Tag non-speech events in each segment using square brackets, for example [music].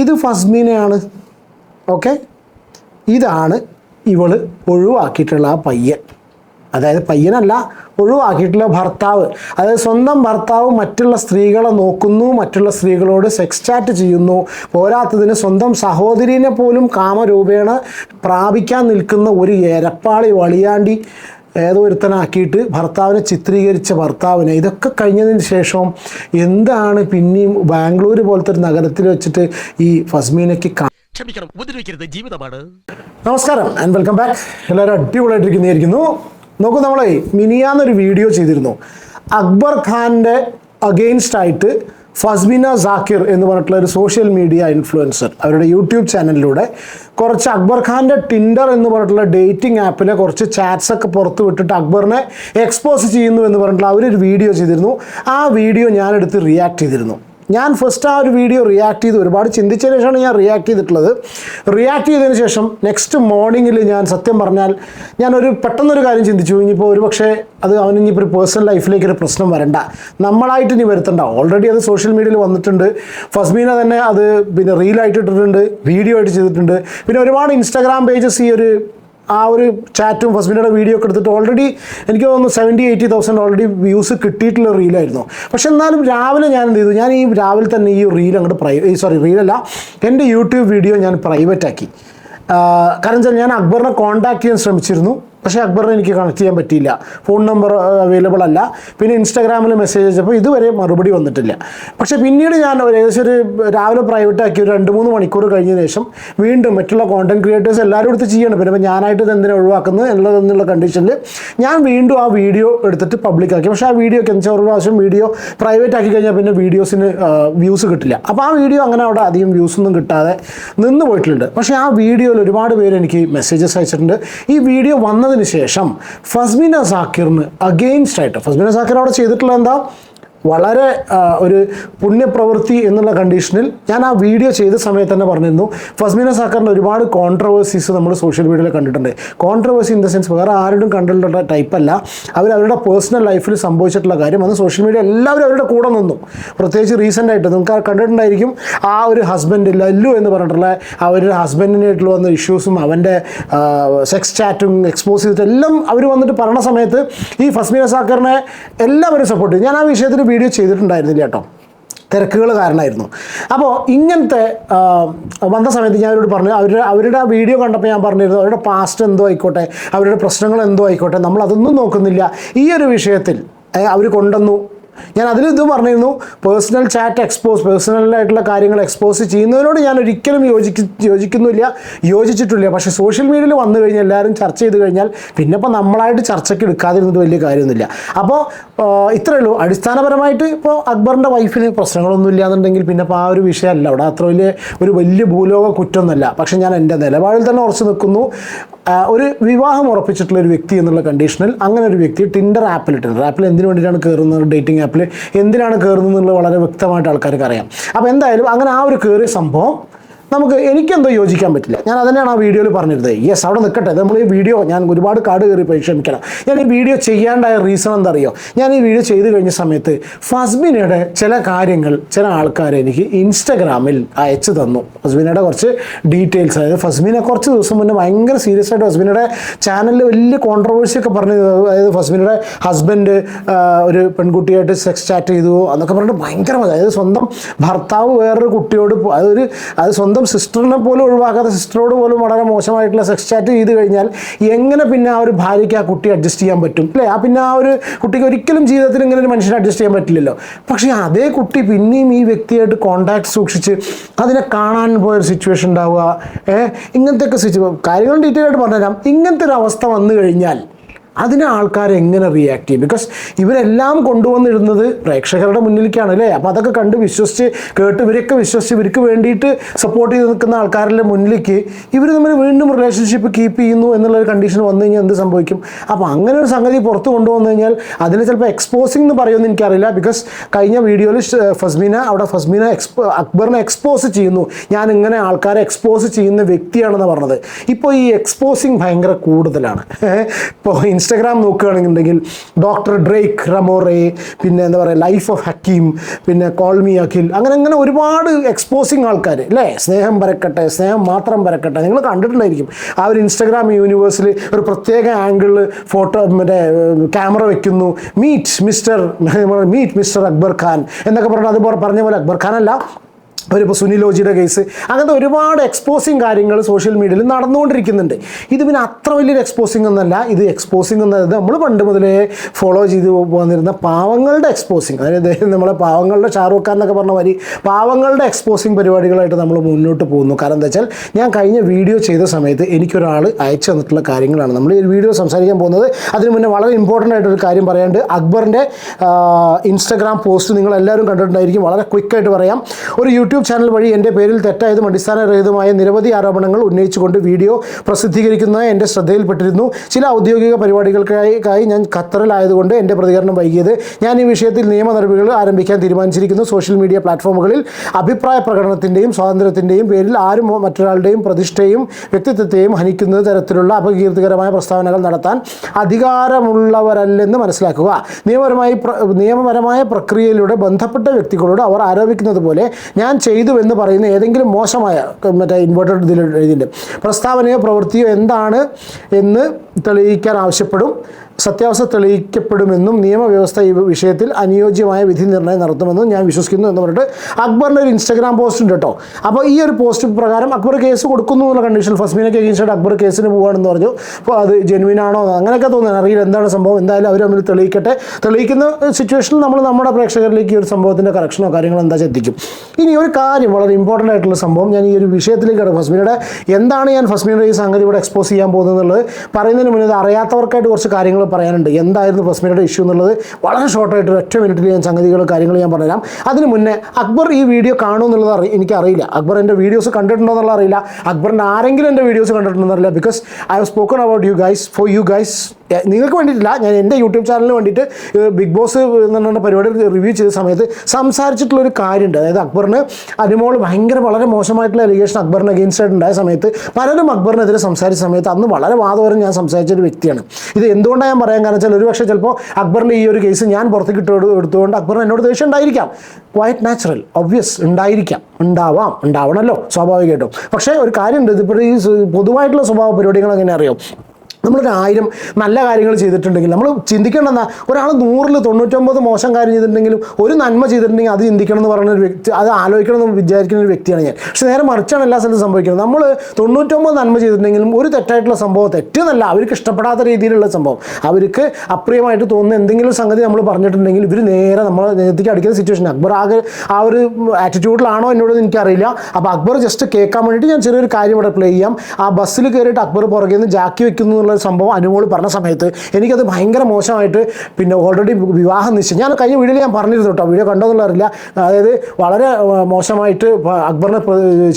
ഇത് ഫസ്മീനയാണ്. ഓക്കെ? ഇതാണ് ഇവൾ ഒഴിവാക്കിയിട്ടുള്ള ആ പയ്യൻ. അതായത് പയ്യനല്ല ഒഴിവാക്കിയിട്ടുള്ള ഭർത്താവ്. അതായത് സ്വന്തം ഭർത്താവ് മറ്റുള്ള സ്ത്രീകളെ നോക്കുന്നു മറ്റുള്ള സ്ത്രീകളോട് സെക്സ് ചാറ്റ് ചെയ്യുന്നു പോരാത്തതിന് സ്വന്തം സഹോദരീനെ പോലും കാമരൂപേണ പ്രാപിക്കാൻ നിൽക്കുന്ന ഒരു എരപ്പാളി വളിയാണ്ടി ഏതോ ഒരുത്തനാക്കിയിട്ട് ഭർത്താവിനെ ചിത്രീകരിച്ച ഭർത്താവിനെ. ഇതൊക്കെ കഴിഞ്ഞതിന് ശേഷം എന്താണ് പിന്നെയും ബാംഗ്ലൂർ പോലത്തെ ഒരു നഗരത്തിൽ വെച്ചിട്ട് ഈ ഫസ്മീനയ്ക്ക് കാ ക്ഷമിക്കണം ഉപദ്രവിക്കരുത്. ജീവിതമാണ്. നമസ്കാരം ആൻഡ് വെൽക്കം ബാക്ക് എല്ലാവരും അടിപൊളിയായിട്ടിരിക്കുന്നതായിരിക്കുന്നു നോക്കൂ നമ്മളെ മിനിയാന്നൊരു വീഡിയോ ചെയ്തിരുന്നു. അക്ബർ ഖാന്റെ അഗെയിൻസ്റ്റ് ആയിട്ട് ഫസ്ബിന സാക്കിർ എന്ന് പറഞ്ഞിട്ടുള്ള ഒരു സോഷ്യൽ മീഡിയ ഇൻഫ്ലുവൻസർ അവരുടെ യൂട്യൂബ് ചാനലിലൂടെ കുറച്ച് അക്ബർ ഖാന്റെ ടിൻഡർ എന്ന് പറഞ്ഞിട്ടുള്ള ഡേറ്റിംഗ് ആപ്പിലെ കുറച്ച് ചാറ്റ്സ് ഒക്കെ പുറത്ത് വിട്ടിട്ട് അക്ബറിനെ എക്സ്പോസ് ചെയ്യുന്നു എന്ന് പറഞ്ഞിട്ടുള്ള അവരൊരു വീഡിയോ ചെയ്തിരുന്നു. ആ വീഡിയോ ഞാനെടുത്ത് റിയാക്ട് ചെയ്തിരുന്നു. ഞാൻ ഫസ്റ്റ് ആ ഒരു വീഡിയോ റിയാക്ട് ചെയ്ത്. ഒരുപാട് ചിന്തിച്ചതിന് ശേഷമാണ് ഞാൻ റിയാക്ട് ചെയ്തിട്ടുള്ളത്. റിയാക്ട് ചെയ്തതിന് ശേഷം നെക്സ്റ്റ് മോർണിംഗിൽ ഞാൻ സത്യം പറഞ്ഞാൽ ഞാനൊരു പെട്ടെന്നൊരു കാര്യം ചിന്തിച്ചു. ഇനിയിപ്പോൾ ഒരു പക്ഷേ അത് അവന് ഇനിയിപ്പോൾ ഒരു പേഴ്സണൽ ലൈഫിലേക്ക് ഒരു പ്രശ്നം വരണ്ട. നമ്മളായിട്ട് ഇനി വരുത്തണ്ട. ഓൾറെഡി അത് സോഷ്യൽ മീഡിയയിൽ വന്നിട്ടുണ്ട്. ഫസ്മീന തന്നെ അത് പിന്നെ റീലായിട്ട് ഇട്ടിട്ടുണ്ട്. വീഡിയോ ആയിട്ട് ചെയ്തിട്ടുണ്ട്. പിന്നെ ഒരുപാട് ഇൻസ്റ്റാഗ്രാം പേജസ് ഈ ഒരു ആ ഒരു ചാറ്റും ഫസ്മിനയുടെ വീഡിയോ ഒക്കെ എടുത്തിട്ട് ഓൾറെഡി എനിക്ക് തോന്നുന്നു seventy eighty thousand already views കിട്ടിയിട്ടുള്ള റീലായിരുന്നു പക്ഷെ എന്നാലും രാവിലെ ഞാൻ എന്ത് ചെയ്തു? ഞാൻ ഈ രാവിലെ തന്നെ ഈ റീൽ അങ്ങോട്ട് പ്രൈ സോറി റീലല്ല എന്റെ യൂട്യൂബ് വീഡിയോ ഞാൻ പ്രൈവറ്റ് ആക്കി. കാരണം ഞാൻ അക്ബറിനെ കോൺടാക്ട് ചെയ്യാൻ ശ്രമിച്ചിരുന്നു. പക്ഷേ അക്ബറിനെ എനിക്ക് കണക്ട് ചെയ്യാൻ പറ്റിയില്ല. ഫോൺ നമ്പർ അവൈലബിൾ അല്ല. പിന്നെ ഇൻസ്റ്റാഗ്രാമിൽ മെസ്സേജ് അയച്ചപ്പോൾ ഇതുവരെ മറുപടി വന്നിട്ടില്ല. പക്ഷേ പിന്നീട് ഞാൻ ഏകദേശം ഒരു രാവിലെ പ്രൈവറ്റ് ആക്കി ഒരു രണ്ട് മൂന്ന് മണിക്കൂർ കഴിഞ്ഞ ശേഷം വീണ്ടും മറ്റുള്ള കോണ്ടന്റ് ക്രിയേറ്റേഴ്സ് എല്ലാവരും എടുത്ത് ചെയ്യണം. പിന്നെ ഞാനായിട്ട് ഇത് എന്തിനാണ് ഒഴിവാക്കുന്നത് എന്നുള്ളതെന്നുള്ള കണ്ടീഷനിൽ ഞാൻ വീണ്ടും ആ വീഡിയോ എടുത്തിട്ട് പബ്ലിക് ആക്കി. പക്ഷേ ആ വീഡിയോക്ക് എന്ന് വെച്ചാൽ ഒരു പ്രാവശ്യം വീഡിയോ പ്രൈവറ്റ് ആക്കി കഴിഞ്ഞാൽ പിന്നെ വീഡിയോസിന് വ്യൂസ് കിട്ടില്ല. അപ്പോൾ ആ വീഡിയോ അങ്ങനെ അവിടെ അധികം വ്യൂസ് ഒന്നും കിട്ടാതെ നിന്ന് പോയിട്ടുണ്ട്. പക്ഷേ ആ വീഡിയോയിൽ ഒരുപാട് പേര് എനിക്ക് മെസ്സേജസ് അയച്ചിട്ടുണ്ട്. ഈ വീഡിയോ വന്നതിന് ശേഷം ഫസ്മിന സാക്കിറിന് അഗെയിൻസ്റ്റ് ആയിട്ട് ഫസ്മിന സാക്കിർ അവിടെ ചെയ്തിട്ടുള്ള എന്താ? വളരെ ഒരു പുണ്യപ്രവൃത്തി എന്നുള്ള കണ്ടീഷനിൽ ഞാൻ ആ വീഡിയോ ചെയ്ത സമയത്ത് തന്നെ പറഞ്ഞിരുന്നു. ഫസ്മിന സാക്കറിന്റെ ഒരുപാട് കോൺട്രവേഴ്സീസ് നമ്മൾ സോഷ്യൽ മീഡിയയിൽ കണ്ടിട്ടുണ്ട്. കോൺട്രവേഴ്സി ഇൻ ദ സെൻസ് വേറെ ആരോടും കണ്ടിട്ടുള്ള ടൈപ്പല്ല അവർ അവരുടെ പേഴ്സണൽ ലൈഫിൽ സംഭവിച്ചിട്ടുള്ള കാര്യം. അന്ന് സോഷ്യൽ മീഡിയ എല്ലാവരും അവരുടെ കൂടെ നിന്നു. പ്രത്യേകിച്ച് റീസെന്റ് ആയിട്ട് നിങ്ങൾക്ക് കണ്ടിട്ടുണ്ടായിരിക്കും ആ ഒരു ഹസ്ബൻഡ് ലല്ലു എന്ന് പറഞ്ഞിട്ടുള്ള അവരുടെ ഹസ്ബൻഡിനായിട്ടുള്ള വന്ന ഇഷ്യൂസും അവന്റെ സെക്സ് ചാറ്റും എക്സ്പോസ് ചെയ്തിട്ട് എല്ലാം അവർ വന്നിട്ട് പറഞ്ഞ സമയത്ത് ഈ ഫസ്മിന സാക്കറിനെ എല്ലാവരും സപ്പോർട്ട് ചെയ്തു. ഞാൻ ആ വിഷയത്തിൽ വീഡിയോ ചെയ്തിട്ടുണ്ടായിരുന്നില്ല കേട്ടോ. തിരക്കുകൾ കാരണമായിരുന്നു. അപ്പോൾ ഇങ്ങനത്തെ വന്ന സമയത്ത് ഞാൻ അവരോട് പറഞ്ഞു അവരുടെ അവരുടെ ആ വീഡിയോ കണ്ടപ്പോൾ ഞാൻ പറഞ്ഞിരുന്നു അവരുടെ പാസ്റ്റ് എന്തോ ആയിക്കോട്ടെ അവരുടെ പ്രശ്നങ്ങൾ എന്തോ ആയിക്കോട്ടെ നമ്മൾ അതൊന്നും നോക്കുന്നില്ല. ഈ ഒരു വിഷയത്തിൽ അവർ കൊണ്ടുവന്നു ഞാൻ അതിൽ ഇത് പറഞ്ഞിരുന്നു പേഴ്സണൽ ചാറ്റ് എക്സ്പോസ് പേഴ്സണലായിട്ടുള്ള കാര്യങ്ങൾ എക്സ്പോസ് ചെയ്യുന്നതിനോട് ഞാൻ ഒരിക്കലും യോജിക്ക യോജിക്കുന്നില്ല യോജിച്ചിട്ടില്ല. പക്ഷേ സോഷ്യൽ മീഡിയയിൽ വന്നു കഴിഞ്ഞാൽ എല്ലാവരും ചർച്ച ചെയ്ത് കഴിഞ്ഞാൽ പിന്നെ ഇപ്പോൾ നമ്മളായിട്ട് ചർച്ചയ്ക്ക് എടുക്കാതിരുന്നത് വലിയ കാര്യമൊന്നുമില്ല. അപ്പോൾ ഇത്രയേ ഉള്ളൂ. അടിസ്ഥാനപരമായിട്ട് ഇപ്പോൾ അക്ബറിന്റെ വൈഫിന് പ്രശ്നങ്ങളൊന്നും ഇല്ലാന്നുണ്ടെങ്കിൽ പിന്നെ ഇപ്പോൾ ആ ഒരു വിഷയമല്ല. അവിടെ അത്ര വലിയ ഒരു വലിയ ഭൂലോക കുറ്റമൊന്നുമല്ല. പക്ഷേ ഞാൻ എന്റെ നിലപാടിൽ തന്നെ ഉറച്ചു നിൽക്കുന്നു. ഒരു വിവാഹം ഉറപ്പിച്ചിട്ടുള്ള ഒരു വ്യക്തി എന്നുള്ള കണ്ടീഷനിൽ അങ്ങനെ ഒരു വ്യക്തി ടിൻഡർ ആപ്പിൽ ആപ്പിൽ എന്തിനു വേണ്ടിയിട്ടാണ് കയറുന്നത്? ഡേറ്റിംഗ് ആപ്പിൽ എന്തിനാണ് കയറുന്നത് എന്നുള്ളത് വളരെ വ്യക്തമായിട്ട് ആൾക്കാർക്ക് അറിയാം. അപ്പോൾ എന്തായാലും അങ്ങനെ ആ ഒരു കയറിയ സംഭവം നമുക്ക് എനിക്കെന്തോ യോജിക്കാൻ പറ്റില്ല. ഞാൻ അതന്നെയാണ് ആ വീഡിയോയിൽ പറഞ്ഞിരുന്നത്. യെസ് അവിടെ നിൽക്കട്ടെ. നമ്മൾ ഈ വീഡിയോ ഞാൻ ഒരുപാട് കാട് കയറി പോയി ക്ഷമിക്കണം ഞാൻ ഈ വീഡിയോ ചെയ്യാണ്ടായ റീസൺ എന്താ അറിയോ ഞാൻ ഈ വീഡിയോ ചെയ്തു കഴിഞ്ഞ സമയത്ത് ഫസ്ബിനയുടെ ചില കാര്യങ്ങൾ ചില ആൾക്കാർ എനിക്ക് ഇൻസ്റ്റഗ്രാമിൽ അയച്ചു തന്നു. ഫസ്ബിനയുടെ കുറച്ച് ഡീറ്റെയിൽസ് അതായത് ഫസ്ബിനെ കുറച്ച് ദിവസം മുന്നേ ഭയങ്കര സീരിയസ് ആയിട്ട് ഫസ്ബിനയുടെ ചാനലിൽ വലിയ കോൺട്രവേഴ്സി ഒക്കെ പറഞ്ഞു അതായത് ഫസ്ബിനയുടെ ഹസ്ബൻഡ് ഒരു പെൺകുട്ടിയായിട്ട് സെക്സ് ചാറ്റ് ചെയ്തു എന്നൊക്കെ പറഞ്ഞിട്ട് ഭയങ്കര അതായത് സ്വന്തം ഭർത്താവ് വേറൊരു കുട്ടിയോട് അതൊരു അത് സ്വന്തം സിസ്റ്ററിനെ പോലും ഒഴിവാക്കാത്ത സിസ്റ്ററോട് പോലും വളരെ മോശമായിട്ടുള്ള സെക്സ് ചാറ്റ് ചെയ്ത് കഴിഞ്ഞാൽ എങ്ങനെ പിന്നെ ആ ഒരു ഭാര്യയ്ക്ക് ആ കുട്ടി അഡ്ജസ്റ്റ് ചെയ്യാൻ പറ്റും? അല്ലേ? ആ പിന്നെ ആ ഒരു കുട്ടിക്ക് ഒരിക്കലും ജീവിതത്തിൽ ഇങ്ങനെ ഒരു മനുഷ്യനെ അഡ്ജസ്റ്റ് ചെയ്യാൻ പറ്റില്ലല്ലോ. പക്ഷേ അതേ കുട്ടി പിന്നെയും ഈ വ്യക്തിയായിട്ട് കോണ്ടാക്ട് സൂക്ഷിച്ച് അതിനെ കാണാൻ പോയൊരു സിറ്റുവേഷൻ ഉണ്ടാവുക. ഏഹ് ഇങ്ങനത്തെയൊക്കെ സിറ്റുവേ കാര്യങ്ങൾ ഡീറ്റെയിൽ ആയിട്ട് പറഞ്ഞുതരാം. ഇങ്ങനത്തെ ഒരു അവസ്ഥ വന്നു കഴിഞ്ഞാൽ അതിനെ ആൾക്കാർ എങ്ങനെ റിയാക്ട് ചെയ്യും? ബിക്കോസ് ഇവരെല്ലാം കൊണ്ടുവന്നിരുന്നത് പ്രേക്ഷകരുടെ മുന്നിലേക്കാണ് അല്ലേ? അപ്പോൾ അതൊക്കെ കണ്ട് വിശ്വസിച്ച് കേട്ട് ഇവരൊക്കെ വിശ്വസിച്ച് ഇവർക്ക് വേണ്ടിയിട്ട് സപ്പോർട്ട് ചെയ്ത് നിൽക്കുന്ന ആൾക്കാരുടെ മുന്നിലേക്ക് ഇവർ തമ്മിൽ വീണ്ടും റിലേഷൻഷിപ്പ് കീപ്പ് ചെയ്യുന്നു എന്നുള്ളൊരു കണ്ടീഷൻ വന്നു കഴിഞ്ഞാൽ എന്ത് സംഭവിക്കും? അപ്പോൾ അങ്ങനെ ഒരു സംഗതി പുറത്ത് കൊണ്ടുവന്നു കഴിഞ്ഞാൽ അതിന് ചിലപ്പോൾ എക്സ്പോസിംഗ് എന്ന് പറയുമെന്ന് എനിക്കറിയില്ല. ബിക്കോസ് കഴിഞ്ഞ വീഡിയോയിൽ ഫസ്മീന അവിടെ ഫസ്മീന എക്സ്പോ അക്ബറിനെ എക്സ്പോസ് ചെയ്യുന്നു. ഞാൻ ഇങ്ങനെ ആൾക്കാരെ എക്സ്പോസ് ചെയ്യുന്ന വ്യക്തിയാണെന്ന് പറഞ്ഞത്. ഇപ്പോൾ ഈ എക്സ്പോസിങ് ഭയങ്കര കൂടുതലാണ്. [laughs] ഇപ്പോൾ ഇൻസ്റ്റഗ്രാം നോക്കുകയാണെന്നുണ്ടെങ്കിൽ ഡോക്ടർ ഡ്രേക്ക് റമോറെ പിന്നെ എന്താ പറയുക ലൈഫ് ഓഫ് ഹക്കീം പിന്നെ കോൾമി അഖിൽ അങ്ങനെ അങ്ങനെ ഒരുപാട് എക്സ്പോസിങ് ആൾക്കാർ അല്ലേ സ്നേഹം പരക്കട്ടെ സ്നേഹം മാത്രം പരക്കട്ടെ നിങ്ങൾ കണ്ടിട്ടുണ്ടായിരിക്കും. ആ ഒരു ഇൻസ്റ്റഗ്രാം യൂണിവേഴ്സിൽ ഒരു പ്രത്യേക ആംഗിളിൽ ഫോട്ടോ മറ്റേ ക്യാമറ വെക്കുന്നു. Meet mister meet mister Akbar Khan എന്നൊക്കെ പറഞ്ഞാൽ അതുപോലെ പറഞ്ഞ പോലെ അക്ബർ ഖാൻ അല്ല അവരിപ്പോൾ സുനിലോജിയുടെ കേസ് അങ്ങനത്തെ ഒരുപാട് എക്സ്പോസിങ് കാര്യങ്ങൾ സോഷ്യൽ മീഡിയയിൽ നടന്നുകൊണ്ടിരിക്കുന്നുണ്ട്. ഇത് പിന്നെ അത്ര വലിയൊരു എക്സ്പോസിങ് ഒന്നല്ല ഇത് എക്സ്പോസിങ് എന്നത് നമ്മൾ പണ്ട് മുതലേ ഫോളോ ചെയ്ത് വന്നിരുന്ന പാവങ്ങളുടെ എക്സ്പോസിങ് അതായത് [laughs] നമ്മളെ പാവങ്ങളുടെ ഷാറൂഖ് ഖാൻ എന്നൊക്കെ പറഞ്ഞ മാതിരി പാവങ്ങളുടെ എക്സ്പോസിങ് പരിപാടികളായിട്ട് നമ്മൾ മുന്നോട്ട് പോകുന്നു. കാരണം എന്താ വെച്ചാൽ ഞാൻ കഴിഞ്ഞ വീഡിയോ ചെയ്ത സമയത്ത് എനിക്കൊരാൾ അയച്ചു തന്നിട്ടുള്ള കാര്യങ്ങളാണ്. നമ്മൾ ഈ വീഡിയോ സംസാരിക്കാൻ പോകുന്നത് അതിന് മുന്നേ വളരെ ഇമ്പോർട്ടന്റ് ആയിട്ടൊരു കാര്യം പറയാണ്ട് അക്ബറിന്റെ ഇൻസ്റ്റഗ്രാം പോസ്റ്റ് നിങ്ങൾ എല്ലാവരും കണ്ടിട്ടുണ്ടായിരിക്കും. വളരെ ക്വിക്കായിട്ട് പറയാം. ഒരു യൂട്യൂബ് ചാനൽ വഴി എന്റെ പേരിൽ തെറ്റായതും അടിസ്ഥാനരഹിതമായ നിരവധി ആരോപണങ്ങൾ ഉന്നയിച്ചുകൊണ്ട് വീഡിയോ പ്രസിദ്ധീകരിക്കുന്നത് എന്റെ ശ്രദ്ധയിൽപ്പെട്ടിരുന്നു. ചില ഔദ്യോഗിക പരിപാടികൾക്കായി കായി ഞാൻ ഖത്തറിലായതുകൊണ്ട് എന്റെ പ്രതികരണം വൈകിയത് ഞാൻ ഈ വിഷയത്തിൽ നിയമ നടപടികൾ ആരംഭിക്കാൻ തീരുമാനിച്ചിരിക്കുന്നു. സോഷ്യൽ മീഡിയ പ്ലാറ്റ്ഫോമുകളിൽ അഭിപ്രായ പ്രകടനത്തിന്റെയും സ്വാതന്ത്ര്യത്തിന്റെയും പേരിൽ ആരും മറ്റൊരാളുടെയും പ്രതിഷ്ഠയും വ്യക്തിത്വത്തെയും ഹനിക്കുന്ന തരത്തിലുള്ള അപകീർത്തികരമായ പ്രസ്താവനകൾ നടത്താൻ അധികാരമുള്ളവരല്ലെന്ന് മനസ്സിലാക്കുക. നിയമപരമായി നിയമപരമായ പ്രക്രിയയിലൂടെ ബന്ധപ്പെട്ട വ്യക്തികളോട് അവർ ആരോപിക്കുന്നത് പോലെ ഞാൻ ചെയ്തു എന്ന് പറയുന്ന ഏതെങ്കിലും മോശമായ മറ്റേ ഇൻവേർട്ടഡ് ഇതിൽ എഴുതിയിട്ടുണ്ട്. പ്രസ്താവനയോ പ്രവൃത്തിയോ എന്താണ് എന്ന് തെളിയിക്കാൻ ആവശ്യപ്പെടും. സത്യാവസ്ഥ തെളിയിക്കപ്പെടുമെന്നും നിയമവ്യവസ്ഥ ഈ വിഷയത്തിൽ അനുയോജ്യമായ വിധി നിർണയം നടത്തുമെന്നും ഞാൻ വിശ്വസിക്കുന്നു എന്ന് പറഞ്ഞിട്ട് അക്ബറിന്റെ ഒരു ഇൻസ്റ്റാഗ്രാം പോസ്റ്റ് ഉണ്ട് കേട്ടോ. അപ്പോൾ ഈ ഒരു പോസ്റ്റ് പ്രകാരം അക്ബർ കേസ് കൊടുക്കുന്നു എന്നുള്ള കണ്ടീഷൻ ഫസ്മീനൊക്കെ അഗേൻസ്റ്റ് അക്ബർ കേസിന് പോവുകയാണെന്ന് പറഞ്ഞു. അപ്പോൾ അത് ജെനുവിൻ ആണോ അങ്ങനെയൊക്കെ തോന്നുന്നു. അറിയില്ല എന്താണ് സംഭവം. എന്തായാലും അവർ തമ്മിൽ തെളിയിക്കട്ടെ. തെളിയിക്കുന്ന സിറ്റുവേഷനിൽ നമ്മൾ നമ്മുടെ പ്രേക്ഷകരിലേക്ക് ഈ ഒരു സംഭവത്തിന്റെ കറക്ഷനോ കാര്യങ്ങളോ എന്താ എത്തിക്കും. ഇനി ഒരു കാര്യം വളരെ ഇമ്പോർട്ടന്റ് ആയിട്ടുള്ള സംഭവം. ഞാൻ ഈ ഒരു വിഷയത്തിലേക്ക് കിടക്കും. ഫസ്മീനയുടെ എന്താണ് ഞാൻ ഫസ്മീനയുടെ ഈ സംഗതി ഇവിടെ എക്സ്പോസ് ചെയ്യാൻ പോകുന്നത് എന്നുള്ളത് പറയുന്നതിന് മുന്നേ അറിയാത്തവർക്കായിട്ട് കുറച്ച് കാര്യങ്ങൾ പറയാനുണ്ട്. എന്തായിരുന്നു ഫസ്മീനയുടെ ഇഷ്യൂ എന്നുള്ളത്? വളരെ ഷോർട്ടായിട്ട് ഒരു ഒറ്റ മിനിറ്റിൽ ഞാൻ സംഗതികൾ കാര്യങ്ങൾ ഞാൻ പറഞ്ഞുതരാം. അതിന് മുന്നേ അക്ബർ ഈ വീഡിയോ കാണുമെന്നുള്ളത് അറി എനിക്കറിയില്ല. അക്ബർ എന്റെ വീഡിയോസ് കണ്ടിട്ടുണ്ടോ എന്നുള്ള അറിയില്ല. അക്ബറിന്റെ ആരെങ്കിലും എന്റെ വീഡിയോസ് കണ്ടിട്ടുണ്ടോ എന്നറിയില്ല. Because I have spoken about you guys for you guys നിങ്ങൾക്ക് വേണ്ടിയിട്ടില്ല. ഞാൻ എന്റെ യൂട്യൂബ് ചാനലിന് വേണ്ടിയിട്ട് ബിഗ് ബോസ് എന്ന് പറഞ്ഞ പരിപാടി റിവ്യൂ ചെയ്ത സമയത്ത് സംസാരിച്ചിട്ടുള്ള ഒരു കാര്യമുണ്ട്. അതായത് അക്ബറിന് അനുമോൾ ഭയങ്കര വളരെ മോശമായിട്ടുള്ള അലിഗേഷൻ അക്ബറിന് അഗെയിൻസ്റ്റ് ആയിട്ട് ഉണ്ടായ സമയത്ത് പലരും അക്ബറിനെതിരെ സംസാരിച്ച സമയത്ത് അന്ന് വളരെ വാദപരം ഞാൻ സംസാരിച്ച ഒരു വ്യക്തിയാണ്. ഇത് എന്തുകൊണ്ടാണ് ഞാൻ പറയാൻ കാരണം വെച്ചാൽ ഒരുപക്ഷെ ചിലപ്പോൾ അക്ബറിന്റെ ഈ ഒരു കേസ് ഞാൻ പുറത്തേക്ക് ഇട്ട് എടുത്തുകൊണ്ട് അക്ബറിന് എന്നോട് ദേഷ്യം ഉണ്ടായിരിക്കാം. ക്വയറ്റ് നാച്ചുറൽ ഒബ്വിയസ് ഉണ്ടായിരിക്കാം. ഉണ്ടാവാം ഉണ്ടാവണമല്ലോ സ്വാഭാവികമായിട്ടും. പക്ഷേ ഒരു കാര്യമുണ്ട് ഇതിപ്പോൾ ഈ പൊതുവായിട്ടുള്ള സ്വഭാവ പരിപാടികൾ എങ്ങനെ അറിയാം? നമ്മളൊരു ആയിരം നല്ല കാര്യങ്ങൾ ചെയ്തിട്ടുണ്ടെങ്കിൽ നമ്മൾ ചിന്തിക്കേണ്ടെന്നാ ഒരാൾ നൂറിൽ തൊണ്ണൂറ്റൊമ്പത് മോശം കാര്യം ചെയ്തിട്ടുണ്ടെങ്കിലും ഒരു നന്മ ചെയ്തിട്ടുണ്ടെങ്കിൽ അത് ചിന്തിക്കണം എന്ന് പറയുന്ന ഒരു വ്യക്തി അത് ആലോചിക്കണം എന്ന് വിചാരിക്കുന്ന ഒരു വ്യക്തിയാണ് ഞാൻ. പക്ഷേ നേരെ മറിച്ചാണ് എല്ലാ സ്ഥലത്തും സംഭവിക്കുന്നത്. നമ്മൾ തൊണ്ണൂറ്റൊമ്പത് നന്മ ചെയ്തിട്ടുണ്ടെങ്കിലും ഒരു തെറ്റായിട്ടുള്ള സംഭവം തെറ്റെന്നല്ല അവർക്ക് ഇഷ്ടപ്പെടാത്ത രീതിയിലുള്ള സംഭവം. അവർക്ക് അപ്രിയമായിട്ട് തോന്നുന്ന എന്തെങ്കിലും സംഗതി നമ്മൾ പറഞ്ഞിട്ടുണ്ടെങ്കിൽ ഇവർ നേരെ നമ്മളെ നേരത്തേക്ക് അടിക്കുന്ന സിറ്റുവേഷൻ അക്ബർ ആകെ ആ ഒരു ആറ്റിറ്റ്യൂഡിലാണോ എന്നോട് എനിക്കറിയില്ല. അപ്പോൾ അക്ബർ ജസ്റ്റ് കേൾക്കാൻ വേണ്ടിയിട്ട് ഞാൻ ചെറിയൊരു കാര്യം ഇവിടെ പ്ലേ ചെയ്യാം. ആ ബസ്സിൽ കയറിയിട്ട് അക്ബർ പുറകെ നിന്ന് ജാക്കി വെക്കുന്നു എന്നുള്ള സംഭവം അനുമോൾ പറഞ്ഞ സമയത്ത് എനിക്കത് ഭയങ്കര മോശമായിട്ട് പിന്നെ ഓൾറെഡി വിവാഹം നിശ്ചയം ഞാൻ കഴിഞ്ഞ വീഡിയോയിൽ ഞാൻ പറഞ്ഞിരുന്നു കേട്ടോ. വീഡിയോ കണ്ടോന്നുള്ള അറിയില്ല അതായത് വളരെ മോശമായിട്ട് അക്ബറിനെ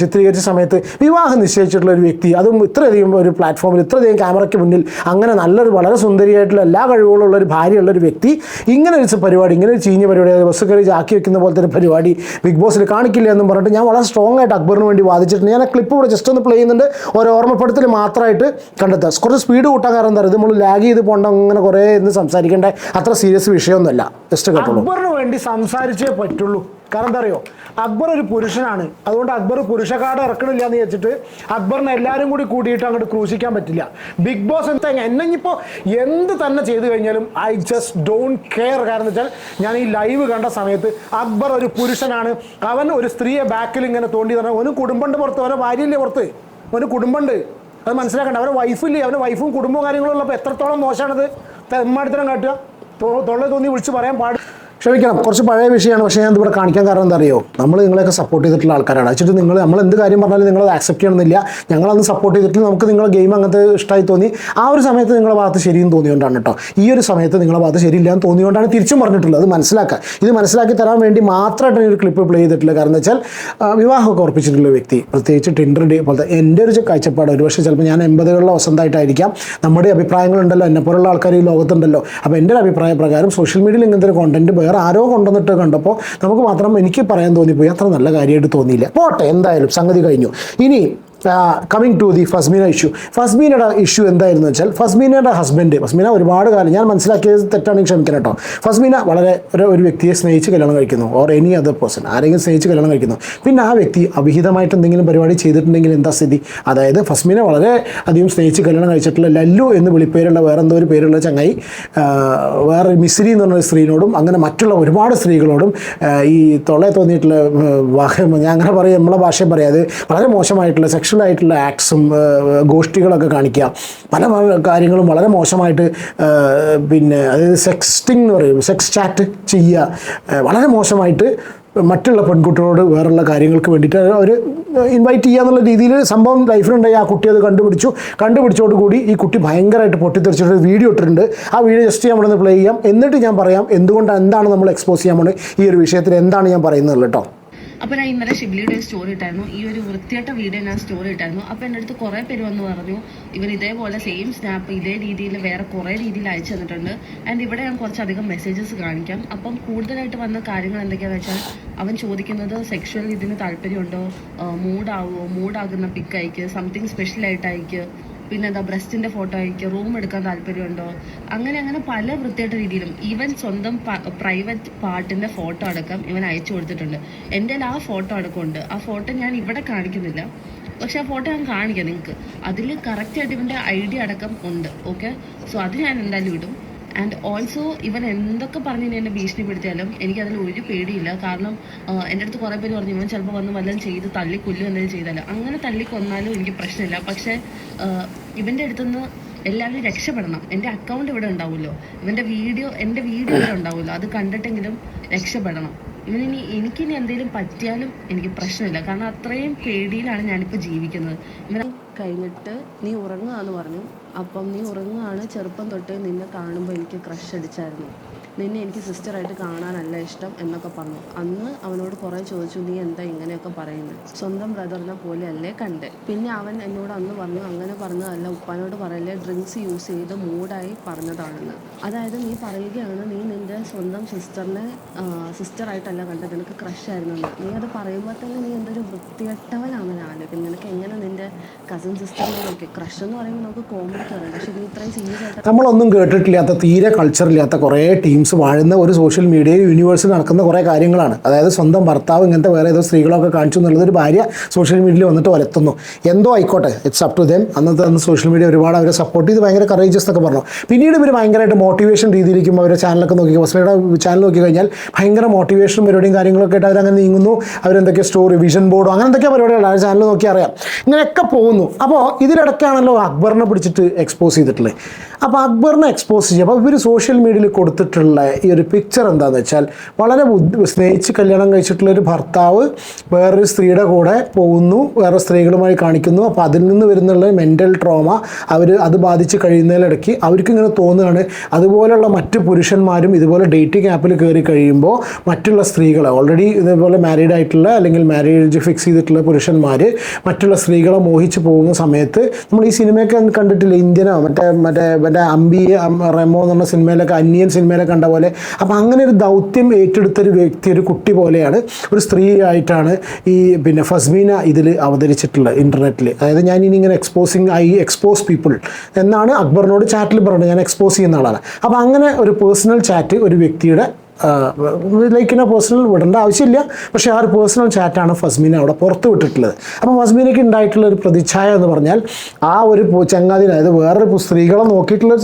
ചിത്രീകരിച്ച സമയത്ത് വിവാഹം നിശ്ചയിച്ചിട്ടുള്ള ഒരു വ്യക്തി അതും ഇത്രയധികം ഒരു പ്ലാറ്റ്ഫോമിൽ ഇത്രയധികം ക്യാമറയ്ക്ക് മുന്നിൽ അങ്ങനെ നല്ലൊരു വളരെ സുന്ദരിയായിട്ടുള്ള എല്ലാ കഴിവുകളുള്ള ഒരു ഭാര്യയുള്ള ഒരു വ്യക്തി ഇങ്ങനെ ഒരു പരിപാടി ഇങ്ങനെ ഒരു ചീഞ്ഞ പരിപാടി ബസ് കയറി ജാക്കി വെക്കുന്ന പോലത്തെ ഒരു പരിപാടി ബിഗ് ബോസിൽ കാണിക്കില്ല എന്നും പറഞ്ഞിട്ട് ഞാൻ വളരെ സ്ട്രോങ് ആയിട്ട് അക്ബറിന് വേണ്ടി വാദിച്ചിട്ടുണ്ട്. ഞാൻ ആ ക്ലിപ്പ് ഇവിടെ ജസ്റ്റ് ഒന്ന് പ്ലേ ചെയ്യുന്നുണ്ട്. ഒരു ഓർമ്മപ്പെടുത്തൽ മാത്രമായിട്ട് കണ്ടെത്തുക. കുറച്ച് സ്പീഡ് കൂട്ടാൻ കാരണം എന്താ പറയുക? നമ്മൾ ലാഗ് ചെയ്ത് പോകണ്ട അങ്ങനെ കുറേ എന്ന് സംസാരിക്കേണ്ട അത്ര സീരിയസ് വിഷയമൊന്നുമല്ല. ജസ്റ്റ് കേട്ടോളൂ. അക്ബറിന് വേണ്ടി സംസാരിച്ചേ പറ്റുള്ളൂ. കാരണം എന്താ അറിയോ? അക്ബർ ഒരു പുരുഷനാണ്. അതുകൊണ്ട് അക്ബർ പുരുഷ പുരുഷക്കാട് ഇറക്കണില്ല എന്ന് വെച്ചിട്ട് അക്ബറിനെ എല്ലാവരും കൂടി കൂടിയിട്ട് അങ്ങോട്ട് ക്രൂശിക്കാൻ പറ്റില്ല. ബിഗ് ബോസ് എന്താ എന്നെ ഇപ്പോൾ എന്ത് തന്നെ ചെയ്തു കഴിഞ്ഞാലും ഐ ജസ്റ്റ് ഡോണ്ട് കെയർ കാരണം വെച്ചാൽ ഞാൻ ഈ ലൈവ് കണ്ട സമയത്ത് അക്ബർ ഒരു പുരുഷനാണ്. അവൻ ഒരു സ്ത്രീയെ ബാക്കിൽ ഇങ്ങനെ തോണ്ടി തന്നെ അവന് കുടുംബമുണ്ട് പുറത്ത്. അവനെ ഭാര്യയില്ലേ പുറത്ത്? ഒരു കുടുംബമുണ്ട്. അത് മനസ്സിലാക്കണ്ട. അവരുടെ വൈഫില്ലേ അവരുടെ വൈഫും കുടുംബവും കാര്യങ്ങളും ഉള്ളപ്പോൾ എത്രത്തോളം മോശമാണത്? തെമ്മാടിത്തരം കാട്ടുക. തൊള്ള തോന്നി വിളിച്ച് പറയാൻ പാടില്ല ക്ഷമിക്കണം കുറച്ച് പഴയ വിഷയമാണ്. പക്ഷേ ഞാൻ ഇവിടെ കാണിക്കാൻ കാരണം എന്താ അറിയോ? നമ്മൾ നിങ്ങളെയൊക്കെ സപ്പോർട്ട് ചെയ്തിട്ടുള്ള ആൾക്കാരാണ്. വെച്ചിട്ട് നിങ്ങൾ നമ്മൾ എന്ത് കാര്യം പറഞ്ഞാലും നിങ്ങളത് ആക്സെപ്റ്റ് ചെയ്യണമെന്നില്ല. ഞങ്ങളന്ന് സപ്പോർട്ട് ചെയ്തിട്ട് നമുക്ക് നിങ്ങളെ ഗെയിം അങ്ങനത്തെ ഇഷ്ടമായി തോന്നി. ആ ഒരു സമയത്ത് നിങ്ങളുടെ ഭാഗത്ത് ശരിയും തോന്നിയോണ്ടാണ് കേട്ടോ ഈ ഒരു സമയത്ത് നിങ്ങളുടെ ഭാഗത്ത് ശരിയില്ല എന്ന് തോന്നിയോണ്ടാണ് തിരിച്ചും പറഞ്ഞിട്ടുള്ളത്. അത് മനസ്സിലാക്കുക. ഇത് മനസ്സിലാക്കി തരാൻ വേണ്ടി മാത്രമായിട്ട് ഒരു ക്ലിപ്പ് പ്ലേ ചെയ്തിട്ടില്ല. കാരണം എന്ന് വെച്ചാൽ വിവാഹമൊക്കെ ഉറപ്പിച്ചിട്ടുള്ള വ്യക്തി. പ്രത്യേകിച്ച് ടിൻഡർ ഡേ പോലത്തെ എന്റെ ഒരു കാഴ്ചപ്പാട് ഒരു പക്ഷേ ചിലപ്പോൾ ഞാൻ എൺപതുകളിലെ വസന്തമായിട്ടായിരിക്കാം നമ്മുടെ അഭിപ്രായങ്ങളുണ്ടല്ലോ. എന്നെപ്പോലുള്ള ആൾക്കാർ ഈ ലോകത്തുണ്ടല്ലോ. അപ്പോൾ എന്റെ ഒരു അഭിപ്രായ പ്രകാരം സോഷ്യൽ മീഡിയയിൽ ഇങ്ങനത്തെ ഒരു കോണ്ടന്റ് വേറെ ആരോ കൊണ്ടുവന്നിട്ട് കണ്ടപ്പോൾ നമുക്ക് മാത്രം എനിക്ക് പറയാൻ തോന്നിപ്പോയി. അത്ര നല്ല കാര്യമായിട്ട് തോന്നിയില്ല. പോട്ടെ എന്തായാലും സംഗതി കഴിഞ്ഞു. ഇനി coming to the Fasmina issue ഫസ്മീനയുടെ issue എന്തായിരുന്നു വെച്ചാൽ ഫസ്മീനയുടെ ഹസ്ബൻഡ് ഫസ്മീന ഒരുപാട് കാലം ഞാൻ മനസ്സിലാക്കിയത് തെറ്റാണെങ്കിൽ ക്ഷമിക്കണം കേട്ടോ ഫസ്മീന വളരെ ഒരു ഒരു വ്യക്തിയെ സ്നേഹിച്ച് കല്യാണം കഴിക്കുന്നു ഓർ എനി അതർ പേഴ്സൺ ആരെങ്കിലും സ്നേഹിച്ച് കല്യാണം കഴിക്കുന്നു. പിന്നെ ആ വ്യക്തി അവിഹിതമായിട്ട് എന്തെങ്കിലും പരിപാടി ചെയ്തിട്ടുണ്ടെങ്കിൽ എന്താ സ്ഥിതി? അതായത് ഫസ്മീന വളരെ അധികം സ്നേഹിച്ച് കല്യാണം കഴിച്ചിട്ടുള്ള ലല്ലു എന്ന് വിളിപ്പേരുള്ള വേറെ എന്തോ ഒരു പേരുള്ള ചങ്ങായി വേറെ മിസ്രി എന്ന് പറഞ്ഞ സ്ത്രീനോടും അങ്ങനെ മറ്റുള്ള ഒരുപാട് സ്ത്രീകളോടും ഈ തൊള്ളയെ തോന്നിയിട്ടുള്ള ഞാൻ അങ്ങനെ പറയും നമ്മളെ ഭാഷയും പറയാം അത് വളരെ മോശമായിട്ടുള്ള സെക്ഷൽ ആയിട്ടുള്ള ആക്ട്സും ഗോഷ്ടികളൊക്കെ കാണിക്കുക. പല കാര്യങ്ങളും വളരെ മോശമായിട്ട് പിന്നെ അതായത് സെക്സ്റ്റിംഗ് എന്ന് പറയും. സെക്സ് ചാറ്റ് ചെയ്യുക. വളരെ മോശമായിട്ട് മറ്റുള്ള പെൺകുട്ടികളോട് വേറുള്ള കാര്യങ്ങൾക്ക് വേണ്ടിയിട്ട് അവർ ഇൻവൈറ്റ് ചെയ്യുക എന്നുള്ള രീതിയിൽ സംഭവം ലൈഫിലുണ്ടായി. ആ കുട്ടി അത് കണ്ടുപിടിച്ചു. കണ്ടുപിടിച്ചോട് കൂടി ഈ കുട്ടി ഭയങ്കരമായിട്ട് പൊട്ടിത്തെറിച്ചിട്ട് വീഡിയോ ഇട്ടിട്ടുണ്ട്. ആ വീഡിയോ ജസ്റ്റ് നമ്മളൊന്ന് പ്ലേ ചെയ്യാം. എന്നിട്ട് ഞാൻ പറയാം എന്തുകൊണ്ട് എന്താണ് നമ്മൾ എക്സ്പോസ് ചെയ്യാൻ പോകുന്നത് ഈ ഒരു വിഷയത്തിൽ എന്താണ് ഞാൻ പറയുന്നത് കേട്ടോ. അപ്പൊ ഞാൻ ഇന്നലെ ഷിബ്ലിയുടെ സ്റ്റോറി ഇട്ടായിരുന്നു. ഈ ഒരു വൃത്തിയായിട്ട വീഡിയോ ഞാൻ സ്റ്റോറി ഇട്ടായിരുന്നു. അപ്പോൾ എന്റെ അടുത്ത് കുറേ പേര് വന്ന് പറഞ്ഞു ഇവർ ഇതേപോലെ സെയിം സ്നാപ്പ് ഇതേ രീതിയിൽ വേറെ കുറേ രീതിയിൽ അയച്ചു തന്നിട്ടുണ്ട്. ആൻഡ് ഇവിടെ ഞാൻ കുറച്ചധികം മെസ്സേജസ് കാണിക്കാം. അപ്പം കൂടുതലായിട്ട് വന്ന കാര്യങ്ങൾ എന്തൊക്കെയാണെന്ന് വെച്ചാൽ അവൻ ചോദിക്കുന്നത് സെക്ഷൽ ഇതിന് താല്പര്യമുണ്ടോ? മൂഡാവോ മൂഡാകുന്ന പിക്ക് അയക്ക് സംതിങ് സ്പെഷ്യൽ ആയിട്ട് അയക്ക്. പിന്നെ എന്താ ബ്രസ്റ്റിന്റെ ഫോട്ടോ അയക്കുക റൂം എടുക്കാൻ താല്പര്യമുണ്ടോ? അങ്ങനെ അങ്ങനെ പല വൃത്തിയായിട്ട രീതിയിലും ഈവൻ സ്വന്തം പ്രൈവറ്റ് പാർട്ടിന്റെ ഫോട്ടോ അടക്കം ഇവൻ അയച്ചു കൊടുത്തിട്ടുണ്ട്. എന്റെ ആ ഫോട്ടോ അടക്കമുണ്ട്. ആ ഫോട്ടോ ഞാൻ ഇവിടെ കാണിക്കുന്നില്ല. പക്ഷെ ആ ഫോട്ടോ ഞാൻ കാണിക്കാം നിങ്ങൾക്ക് അതിൽ കറക്റ്റായിട്ട് ഇവന്റെ ഐഡിയ അടക്കം ഉണ്ട്. ഓക്കെ സോ അത് ഞാൻ എന്തായാലും ഇടും. ആൻഡ് ഓൾസോ ഇവൻ എന്തൊക്കെ പറഞ്ഞ് എന്നെ ഭീഷണിപ്പെടുത്തിയാലും എനിക്കതിൽ ഒരു പേടിയില്ല. കാരണം എന്റെ അടുത്ത് കുറേ പേര് പറഞ്ഞു ഇവൻ ചിലപ്പോൾ വന്ന് വല്ലതും ചെയ്ത് തള്ളിക്കൊല്ലും എന്തെങ്കിലും ചെയ്താലും. അങ്ങനെ തള്ളിക്കൊന്നാലും എനിക്ക് പ്രശ്നമില്ല. പക്ഷേ ഇവന്റെ അടുത്തുനിന്ന് എല്ലാവരും രക്ഷപ്പെടണം. എന്റെ അക്കൗണ്ട് ഇവിടെ ഉണ്ടാവുമല്ലോ. ഇവന്റെ വീഡിയോ എന്റെ വീഡിയോ ഇവിടെ ഉണ്ടാവുമല്ലോ. അത് കണ്ടിട്ടെങ്കിലും രക്ഷപ്പെടണം. ഇവനിനി എനിക്കിനി എന്തെങ്കിലും പറ്റിയാലും എനിക്ക് പ്രശ്നമില്ല. കാരണം അത്രയും പേടിയിലാണ് ഞാനിപ്പോൾ ജീവിക്കുന്നത്. ഇവൻ കഴിഞ്ഞിട്ട് നീ ഉറങ്ങുകയെന്ന് പറഞ്ഞു. അപ്പം നീ ഉറങ്ങുകയാണ്. ചെറുപ്പം തൊട്ടേ നിന്നെ കാണുമ്പോൾ എനിക്ക് ക്രഷ് അടിച്ചായിരുന്നു. നിന്നെ എനിക്ക് സിസ്റ്ററായിട്ട് കാണാനല്ല ഇഷ്ടം എന്നൊക്കെ പറഞ്ഞു. അന്ന് അവനോട് കുറേ ചോദിച്ചു നീ എന്താ ഇങ്ങനെയൊക്കെ പറയുന്നത് സ്വന്തം ബ്രദറിനെ പോലെയല്ലേ കണ്ട്. പിന്നെ അവൻ എന്നോട് അന്ന് പറഞ്ഞു അങ്ങനെ പറഞ്ഞതല്ല ഉപ്പാനോട് പറയല്ലേ ഡ്രിങ്ക്സ് യൂസ് ചെയ്ത് മൂഡായി പറഞ്ഞതാണെന്ന്. അതായത് നീ പറയുകയാണ് നീ നിന്റെ സ്വന്തം സിസ്റ്ററിനെ സിസ്റ്ററായിട്ടല്ല കണ്ടത് നിനക്ക് ക്രഷ് ആയിരുന്നെന്ന്. നീ അത് പറയുമ്പോൾ തന്നെ നീ എന്തൊരു വൃത്തികെട്ടവനാണ് ആലോചിക്കുന്നത് നിനക്ക് എങ്ങനെ നിന്റെ കസിൻ സിസ്റ്ററിനോടൊക്കെ ക്രഷ് എന്ന് പറയുമ്പോൾ നമുക്ക് കോമഡിക്ക് പറയാം പക്ഷേ നീ ഇത്രയും സീരിയസ് ആയിട്ട് നമ്മളൊന്നും കേട്ടിട്ടില്ലാത്ത തീരെ കൾച്ചറില്ലാത്ത കുറേ ടീംസ് വാഴുന്ന ഒരു സോഷ്യൽ മീഡിയ യൂണിവേഴ്സിൽ നടക്കുന്ന കുറേ കാര്യങ്ങളാണ്. അതായത് സ്വന്തം ഭർത്താവ് ഇങ്ങനത്തെ വേറെ ഏതോ സ്ത്രീകളൊക്കെ കാണിച്ചു എന്നുള്ളത് ഒരു ഭാര്യ സോഷ്യൽ മീഡിയയിൽ വന്നിട്ട് വലത്തുന്നു എന്തോ ആയിക്കോട്ടെ ഇറ്റ്സ് അപ് ടു ദം അന്നത്തെ അന്ന് സോഷ്യൽ മീഡിയ ഒരുപാട് അവരെ സപ്പോർട്ട് ചെയ്ത് ഭയങ്കര കറേജസ് എന്നൊക്കെ പറഞ്ഞു. പിന്നീട് ഇവർ ഭയങ്കരമായിട്ട് മോട്ടിവേഷൻ രീതിയിലേക്കും അവരുടെ ചാനലൊക്കെ നോക്കി വസ്ലയുടെ ചാനൽ നോക്കി കഴിഞ്ഞാൽ ഭയങ്കര മോട്ടിവേഷനും പരിപാടിയും കാര്യങ്ങളൊക്കെ ആയിട്ട് അവരങ്ങനെ നീങ്ങുന്നു. അവരെന്തൊക്കെ സ്റ്റോറി വിഷൻ ബോർഡോ അങ്ങനെ എന്തൊക്കെ പരിപാടികളാണ് ചാനൽ നോക്കി അറിയാം. ഇങ്ങനെയൊക്കെ പോകുന്നു. അപ്പോൾ ഇതിനിടയ്ക്കാണല്ലോ അക്ബറിനെ പിടിച്ചിട്ട് എക്സ്പോസ് ചെയ്തിട്ടുള്ളത്. അപ്പോൾ അക്ബറിനെ എക്സ്പോസ് ചെയ്യുക. അപ്പോൾ ഇവർ സോഷ്യൽ മീഡിയയിൽ കൊടുത്തിട്ടുള്ള ഈ ഒരു പിക്ചർ എന്താണെന്ന് വെച്ചാൽ വളരെ സ്നേഹിച്ച് കല്യാണം കഴിച്ചിട്ടുള്ള ഒരു ഭർത്താവ് വേറൊരു സ്ത്രീയുടെ കൂടെ പോകുന്നു വേറെ സ്ത്രീകളുമായി കാണിക്കുന്നു. അപ്പോൾ അതിൽ നിന്ന് വരുന്നുള്ള മെന്റൽ ട്രോമ അവർ അത് ബാധിച്ച് കഴിയുന്നതിലിടയ്ക്ക് അവർക്ക് ഇങ്ങനെ തോന്നുകയാണ്. അതുപോലെയുള്ള മറ്റ് പുരുഷന്മാരും ഇതുപോലെ ഡേറ്റിംഗ് ആപ്പിൽ കയറി കഴിയുമ്പോൾ മറ്റുള്ള സ്ത്രീകൾ ഓൾറെഡി ഇതേപോലെ മാരീഡ് ആയിട്ടുള്ള അല്ലെങ്കിൽ മാരേജ് ഫിക്സ് ചെയ്തിട്ടുള്ള പുരുഷന്മാർ മറ്റുള്ള സ്ത്രീകളെ മോഹിച്ച് പോകുന്ന സമയത്ത് നമ്മൾ ഈ സിനിമയൊക്കെ കണ്ടിട്ടില്ല? ഇന്ത്യനോ മറ്റേ മറ്റേ മറ്റേ അമ്പി റെമോ എന്ന് പറഞ്ഞ സിനിമയിലൊക്കെ അന്യൻ സിനിമയിലൊക്കെ കണ്ട പോലെ. അപ്പോൾ അങ്ങനെ ഒരു ദൗത്യം ഏറ്റെടുത്ത ഒരു വ്യക്തി ഒരു കുട്ടി പോലെയാണ് ഒരു സ്ത്രീ ആയിട്ടാണ് ഈ പിന്നെ ഫസ്മീന ഇതിൽ അവതരിച്ചിട്ടുള്ളത് ഇന്റർനെറ്റിൽ അതായത് ഞാൻ ഇനി ഇങ്ങനെ എക്സ്പോസിങ് ഐ എക്സ്പോസ് പീപ്പിൾ എന്നാണ് അക്ബറിനോട് ചാറ്റിൽ പറഞ്ഞത്. ഞാൻ എക്സ്പോസ് ചെയ്യുന്ന ആളാണ്. അപ്പോൾ അങ്ങനെ ഒരു പേഴ്സണൽ ചാറ്റ് ഒരു വ്യക്തിയുടെ ലൈക്ക് ഇന്ന പേഴ്സണൽ വിടേണ്ട ആവശ്യമില്ല. പക്ഷേ ആ ഒരു പേഴ്സണൽ ചാറ്റാണ് ഫസ്മീന അവിടെ പുറത്ത് വിട്ടിട്ടുള്ളത്. അപ്പോൾ ഫസ്മീനയ്ക്ക് ഉണ്ടായിട്ടുള്ള ഒരു പ്രതിച്ഛായ എന്ന് പറഞ്ഞാൽ ആ ഒരു ചങ്ങാതിന് അതായത് വേറൊരു സ്ത്രീകളെ നോക്കിയിട്ടുള്ള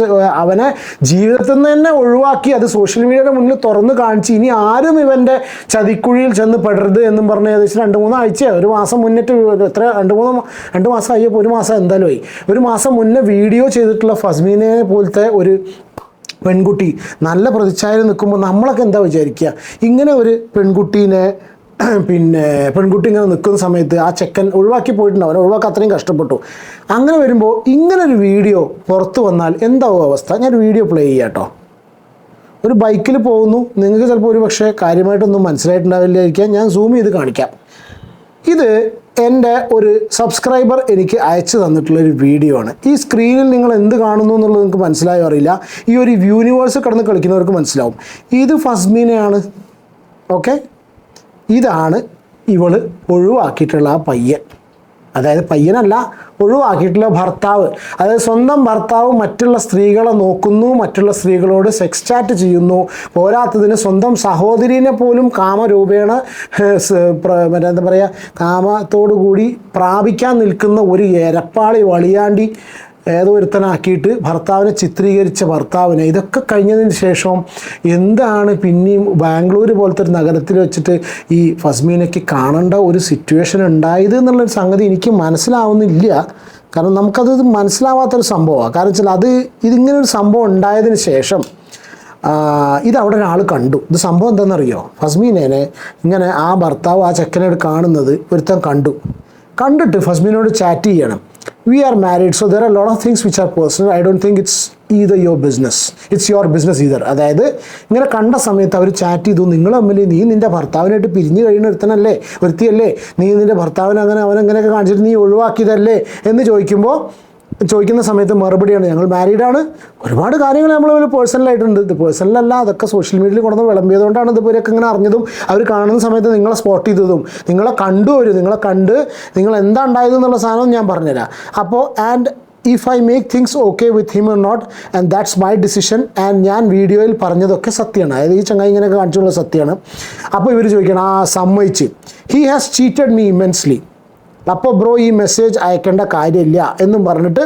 അവനെ ജീവിതത്തിൽ നിന്ന് തന്നെ ഒഴിവാക്കി അത് സോഷ്യൽ മീഡിയയുടെ മുന്നിൽ തുറന്ന് കാണിച്ച് ഇനി ആരും ഇവന്റെ ചതിക്കുഴിയിൽ ചെന്ന് പെടരുത് എന്നും പറഞ്ഞ് ഏകദേശം രണ്ട് മൂന്ന് ആഴ്ച ഒരു മാസം മുന്നിട്ട് എത്ര രണ്ട് മൂന്ന് രണ്ട് മാസം ആയപ്പോൾ ഒരു മാസം എന്തായാലും ആയി. ഒരു മാസം മുന്നേ വീഡിയോ ചെയ്തിട്ടുള്ള ഫസ്മീനെ പോലത്തെ ഒരു പെൺകുട്ടി നല്ല പ്രതിച്ഛായ നിൽക്കുമ്പോൾ നമ്മളൊക്കെ എന്താ വിചാരിക്കുക? ഇങ്ങനെ ഒരു പെൺകുട്ടീനെ [clears throat] പിന്നെ പെൺകുട്ടി ഇങ്ങനെ നിൽക്കുന്ന സമയത്ത് ആ ചെക്കൻ ഒഴിവാക്കി പോയിട്ടുണ്ടാവും. അവനെ ഒഴിവാക്കാൻ അത്രയും കഷ്ടപ്പെട്ടു. അങ്ങനെ വരുമ്പോൾ ഇങ്ങനെ ഒരു വീഡിയോ പുറത്തു വന്നാൽ എന്താവും അവസ്ഥ? ഞാൻ വീഡിയോ പ്ലേ ചെയ്യാം കേട്ടോ. ഒരു ബൈക്കിൽ പോകുന്നു. നിങ്ങൾക്ക് ചിലപ്പോൾ ഒരു പക്ഷേ കാര്യമായിട്ടൊന്നും മനസ്സിലായിട്ടുണ്ടാവില്ലായിരിക്കാം. ഞാൻ സൂം ചെയ്ത് കാണിക്കാം. ഇത് എന്റെ ഒരു സബ്സ്ക്രൈബർ എനിക്ക് അയച്ചു തന്നിട്ടുള്ള ഒരു വീഡിയോ ആണ് ഈ സ്ക്രീനിൽ നിങ്ങൾ എന്ത് കാണുന്നു എന്നുള്ളത് നിങ്ങൾക്ക് മനസ്സിലായോ അറിയില്ല. ഈ ഒരു യൂണിവേഴ്സ് കടന്ന് കളിക്കുന്നവർക്ക് മനസ്സിലാവും. ഇത് ഫസ്മീനയാണ്. ഓക്കെ ഇതാണ് ഇവൾ ഒഴിവാക്കിയിട്ടുള്ള ആ പയ്യൻ. അതായത് പയ്യനല്ല ഒഴിവാക്കിയിട്ടുള്ള ഭർത്താവ്. അതായത് സ്വന്തം ഭർത്താവ് മറ്റുള്ള സ്ത്രീകളെ നോക്കുന്നു മറ്റുള്ള സ്ത്രീകളോട് സെക്സ് ചാറ്റ് ചെയ്യുന്നു. പോരാത്തതിന് സ്വന്തം സഹോദരീനെ പോലും കാമരൂപേണ എന്താ പറയുക കാമത്തോടു കൂടി പ്രാപിക്കാൻ നിൽക്കുന്ന ഒരു എരപ്പാളി വളിയാണ്ടി ഏതോ ഒരുത്തനാക്കിയിട്ട് ഭർത്താവിനെ ചിത്രീകരിച്ച ഭർത്താവിനെ. ഇതൊക്കെ കഴിഞ്ഞതിന് ശേഷം എന്താണ് പിന്നെയും ബാംഗ്ലൂർ പോലത്തെ ഒരു നഗരത്തിൽ വെച്ചിട്ട് ഈ ഫസ്മീനയ്ക്ക് കാണേണ്ട ഒരു സിറ്റുവേഷൻ ഉണ്ടായത് എന്നുള്ളൊരു സംഗതി എനിക്ക് മനസ്സിലാവുന്നില്ല. കാരണം നമുക്കത് മനസ്സിലാവാത്തൊരു സംഭവമാണ്. കാരണം വെച്ചാൽ അത് ഇതിങ്ങനെ ഒരു സംഭവം ഉണ്ടായതിന് ശേഷം ഇത് അവിടെ ഒരാൾ കണ്ടു. ഇത് സംഭവം എന്താണെന്നറിയോ? ഫസ്മീനേനെ ഇങ്ങനെ ആ ഭർത്താവ് ആ ചെക്കനോട് കാണുന്നത് ഒരുത്തൻ കണ്ടു. കണ്ടിട്ട് ഫസ്മീനോട് ചാറ്റ് ചെയ്യണം. We married so there are a lot of things which are personal. I don't think it's either your business. It's your business either. അതായത് ഇങ്ങനെ കണ്ട സമയത്ത് അവർ ചാറ്റ് ചെയ്തു നിങ്ങൾ തമ്മിൽ നീ നിന്റെ ഭർത്താവിനായിട്ട് പിരിഞ്ഞു കഴിയുന്ന ഒരുത്തനല്ലേ? വൃത്തിയല്ലേ നീ നിന്റെ ഭർത്താവിനെ അങ്ങനെ അവനങ്ങനെയൊക്കെ കാണിച്ചിട്ട് നീ ഒഴിവാക്കിയതല്ലേ? എന്ന് ചോദിക്കുമ്പോൾ ചോദിക്കുന്ന സമയത്ത് മറുപടിയാണ് ഞങ്ങൾ മാരീഡാണ് ഒരുപാട് കാര്യങ്ങൾ നമ്മൾ പേഴ്സണലായിട്ടുണ്ട് ഇത് പേഴ്സണലല്ല അതൊക്കെ സോഷ്യൽ മീഡിയയിൽ കൊണ്ടുവന്ന് വിളമ്പിയതുകൊണ്ടാണ് ഇതുപോലെയൊക്കെ ഇങ്ങനെ അറിഞ്ഞതും. അവർ കാണുന്ന സമയത്ത് നിങ്ങളെ സ്പോട്ട് ചെയ്തതും നിങ്ങളെ കണ്ടു അവർ നിങ്ങളെ കണ്ട് നിങ്ങൾ എന്താ ഉണ്ടായത് എന്നുള്ള സാധനം ഞാൻ പറഞ്ഞുതരാം. അപ്പോൾ and if I make things okay with him or not and that's my decision and ഞാൻ വീഡിയോയിൽ പറഞ്ഞതൊക്കെ സത്യമാണ്. അതായത് ഈ ചങ്ങായി ഇങ്ങനെയൊക്കെ കാണിച്ചുള്ള സത്യമാണ്. അപ്പോൾ ഇവർ ചോദിക്കണം ആ സമ്മതിച്ച്. He has cheated me immensely അപ്പോൾ ബ്രോ ഈ മെസ്സേജ് അയക്കേണ്ട കാര്യമില്ല എന്നും പറഞ്ഞിട്ട്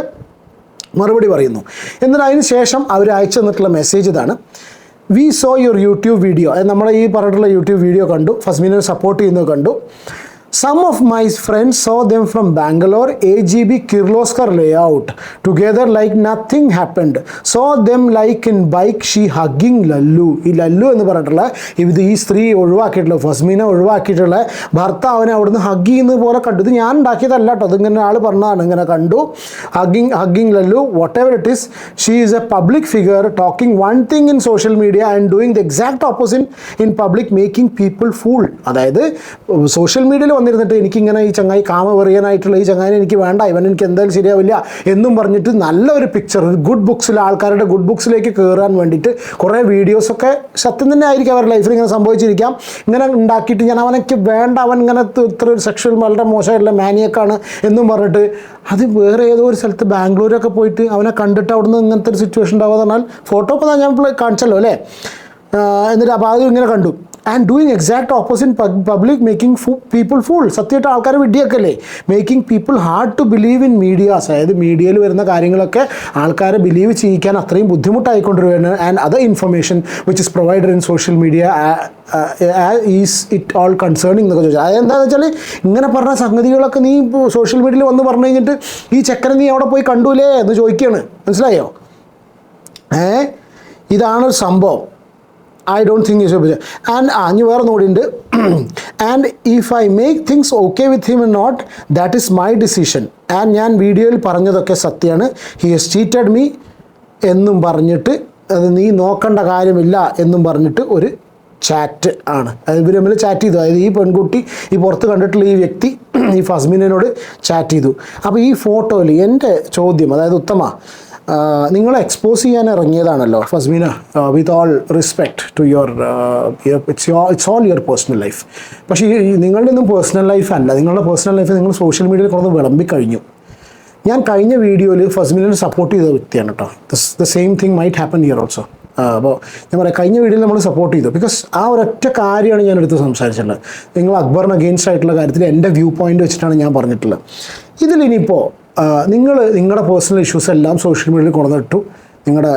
മറുപടി പറയുന്നു. എന്നാൽ അതിന് ശേഷം അവർ അയച്ചു തന്നിട്ടുള്ള മെസ്സേജ് ഇതാണ്. We saw your YouTube video നമ്മളെ ഈ പറഞ്ഞിട്ടുള്ള യൂട്യൂബ് വീഡിയോ കണ്ടു. ഫസ്മിനെ സപ്പോർട്ട് ചെയ്യുന്നത് കണ്ടു. Friends saw them from Bangalore A G B Kirloskar layout together like nothing happened so them like in bike she hugging Lallu ഈ ലല്ലു എന്ന് പറഞ്ഞിട്ടുള്ള ഇത് ഈ സ്ത്രീ ഒഴിവാക്കിയിട്ടുള്ള ഫസ്മീനെ ഒഴിവാക്കിയിട്ടുള്ള ഭർത്താവിനെ അവിടുന്ന് ഹഗ് ചെയ്യുന്നത് പോലെ കണ്ടു. ഇത് ഞാൻ ഉണ്ടാക്കിയതല്ല കേട്ടോ. അതിങ്ങനെ ആൾ പറഞ്ഞതാണ്. ഇങ്ങനെ കണ്ടു. Hugging hugging Lallu whatever it is she is a public figure talking one thing in social media and doing the exact opposite in public making people fool അതായത് സോഷ്യൽ മീഡിയയിൽ വന്നിരുന്നിട്ട് എനിക്കിങ്ങനെ ഈ ചങ്ങായി കാമവെറിയനായിട്ടുള്ള ഈ ചങ്ങായി എനിക്ക് വേണ്ട ഇവൻ എനിക്ക് എന്തായാലും ശരിയാവില്ല എന്നും പറഞ്ഞിട്ട് നല്ലൊരു പിക്ചർ ഗുഡ് ബുക്സിൽ ആൾക്കാരുടെ ഗുഡ് ബുക്സിലേക്ക് കയറാൻ വേണ്ടിയിട്ട് കുറേ വീഡിയോസൊക്കെ സത്യം തന്നെ ആയിരിക്കും അവരുടെ ലൈഫിൽ ഇങ്ങനെ സംഭവിച്ചിരിക്കാം. ഇങ്ങനെ ഉണ്ടാക്കിയിട്ട് ഞാൻ അവനക്ക് വേണ്ട അവൻ ഇങ്ങനെ ഇത്ര ഒരു സെക്ഷൽ വളരെ മോശമായിട്ടുള്ള മാനിയക്കാണ് എന്നും പറഞ്ഞിട്ട് അത് വേറെ ഏതോ ഒരു സ്ഥലത്ത് ബാംഗ്ലൂരൊക്കെ പോയിട്ട് അവനെ കണ്ടിട്ട് അവിടുന്ന് ഇങ്ങനത്തെ ഒരു സിറ്റുവേഷൻ ഉണ്ടാവുക പറഞ്ഞാൽ ഫോട്ടോ ഇപ്പോൾ ഞാൻ കാണിച്ചല്ലോ അല്ലേ? എന്നിട്ട് അപ്പോൾ അത് ഇങ്ങനെ കണ്ടു. And doing exact opposite public making people fool സത്യമായിട്ട് ആൾക്കാർ വിഡ്ഢിയൊക്കെയല്ലേ making people hard to believe in medias അതായത് മീഡിയയിൽ വരുന്ന കാര്യങ്ങളൊക്കെ ആൾക്കാരെ ബിലീവ് ചെയ്യിക്കാൻ അത്രയും ബുദ്ധിമുട്ടായിക്കൊണ്ടിരിക്കുകയാണ്. And other information which is provided in social media is it all concerning എന്നൊക്കെ ചോദിച്ചാൽ അതെന്താണെന്ന് വെച്ചാൽ ഇങ്ങനെ പറഞ്ഞ സംഗതികളൊക്കെ നീ സോഷ്യൽ മീഡിയയിൽ വന്ന് പറഞ്ഞു കഴിഞ്ഞിട്ട് ഈ ചെക്കനെ നീ അവിടെ പോയി കണ്ടൂലേ എന്ന് ചോദിക്കുകയാണ്. മനസ്സിലായോ? ഏ? ഇതാണ് സംഭവം. I don't think is and ആ ഇനി വേറെ നോടിയുണ്ട് and if I make things okay with him not that is my decision and ഞാൻ വീഡിയോയിൽ പറഞ്ഞതൊക്കെ സത്യമാണ് ഹി ഹസ് ചീറ്റഡ് മീ എന്നും പറഞ്ഞിട്ട് അത് നീ നോക്കേണ്ട കാര്യമില്ല എന്നും പറഞ്ഞിട്ട് ഒരു ചാറ്റ് ആണ്. അതായത് ഇവർ തമ്മിൽ ചാറ്റ് ചെയ്തു. അതായത് ഈ പെൺകുട്ടി ഈ പുറത്ത് കണ്ടിട്ടുള്ള ഈ വ്യക്തി [clears throat] ഈ ഫസ്മിനോട് ചാറ്റ് ചെയ്തു. അപ്പോൾ ഈ ഫോട്ടോയിൽ എന്റെ ചോദ്യം അതായത് ഉത്തമ നിങ്ങളെ എക്സ്പോസ് ചെയ്യാൻ ഇറങ്ങിയതാണല്ലോ Fasmina with all respect to your it's yo it's all your personal life പക്ഷേ നിങ്ങളുടെ ഒന്നും പേഴ്സണൽ ലൈഫ് അല്ല. നിങ്ങളുടെ പേഴ്സണൽ ലൈഫ് നിങ്ങൾ സോഷ്യൽ മീഡിയയിൽ കുറച്ച് വിളമ്പി കഴിഞ്ഞു. ഞാൻ കഴിഞ്ഞ വീഡിയോയിൽ ഫസ്മിനെ സപ്പോർട്ട് ചെയ്ത വ്യക്തിയാണ് കേട്ടോ the same thing might happen here also അപ്പോൾ ഞാൻ പറയാം കഴിഞ്ഞ വീഡിയോയിൽ നമ്മൾ സപ്പോർട്ട് ചെയ്തു. ബിക്കോസ് ആ ഒരൊറ്റ കാര്യമാണ് ഞാൻ എടുത്ത് സംസാരിച്ചിട്ടുള്ളത്. നിങ്ങൾ അക്ബറിന് അഗെയിൻസ്റ്റ് ആയിട്ടുള്ള കാര്യത്തിൽ എന്റെ വ്യൂ പോയിന്റ് വെച്ചിട്ടാണ് ഞാൻ പറഞ്ഞിട്ടുള്ളത്. ഇതിലിനിയിപ്പോൾ നിങ്ങൾ നിങ്ങളുടെ പേഴ്സണൽ ഇഷ്യൂസ് എല്ലാം സോഷ്യൽ മീഡിയയിൽ കൊണ്ടുവന്നിട്ടു. നിങ്ങളുടെ